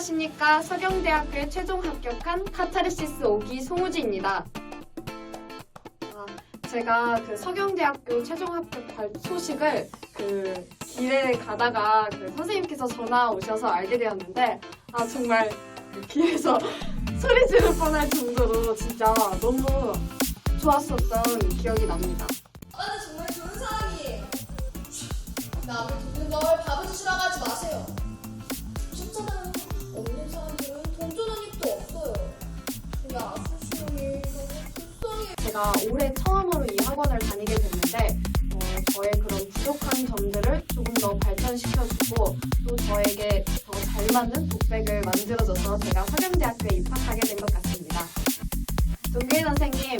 안녕하십니까. 서경대학교에 최종 합격한 카타르시스 5기 송우지입니다. 아, 제가 그 서경대학교 최종 합격 발- 소식을 그 길에 가다가 그 선생님께서 전화 오셔서 알게 되었는데, 아, 정말 그 길에서 소리 지를 뻔할 정도로 진짜 너무 좋았었던 기억이 납니다. 아, 나 정말 좋은 사람이에요. 남을 돕는 걸 바보짓이라고 하지 마세요. 제가 올해 처음으로 이 학원을 다니게 됐는데 어, 저의 그런 부족한 점들을 조금 더 발전시켜주고 또 저에게 더 잘 맞는 독백을 만들어줘서 제가 서경대학교에 입학하게 된 것 같습니다. 동길 선생님,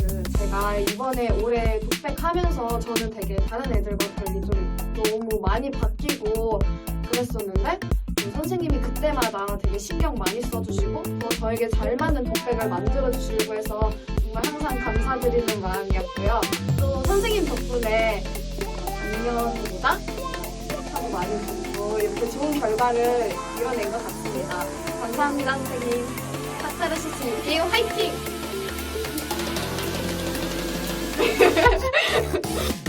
그 제가 이번에 올해 독백하면서 저는 되게 다른 애들과 달리 좀 너무 많이 바뀌고 그랬었는데 그 선생님이 그때마다 되게 신경 많이 써주시고 또 저에게 잘 맞는 독백을 만들어주시고 해서 정말 항상 감사드리는 마음이었고요. 또 선생님 덕분에 작년보다 하고 많이 듣고 이렇게 좋은 결과를 이뤄낸 것 같습니다. 감사합니다, 선생님. 카타르 시스 6기 화이팅!